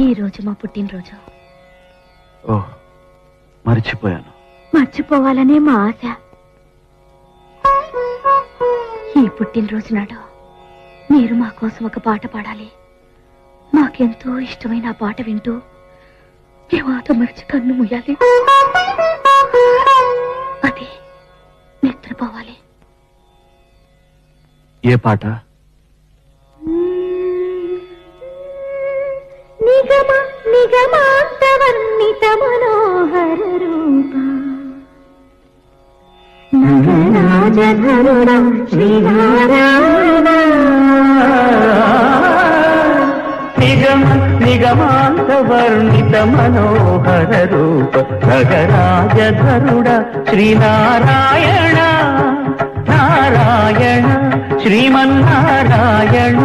ఈ రోజు మా పుట్టినరోజు. ఓ మర్చిపోయాను. మర్చిపోవాలనే మా ఆశ. ఈ పుట్టినరోజు నాడు మీరు మా కోసం ఒక పాట పాడాలి. మాకెంతో ఇష్టమైన ఆ పాట వింటూ మేము మరిచి కన్ను ముయ్యాలి అది నిద్రపోవాలి. ఏ పాట? నిగమ నిగమాంతవర్ణిత మనోహర రూప నగరాజధరుణం శ్రీనారాయణ నిగమ నిగమాంతవర్ణిత మనోహర రూప నగరాజధరుడ శ్రీనారాయణ. నారాయణ శ్రీమన్నారాయణ.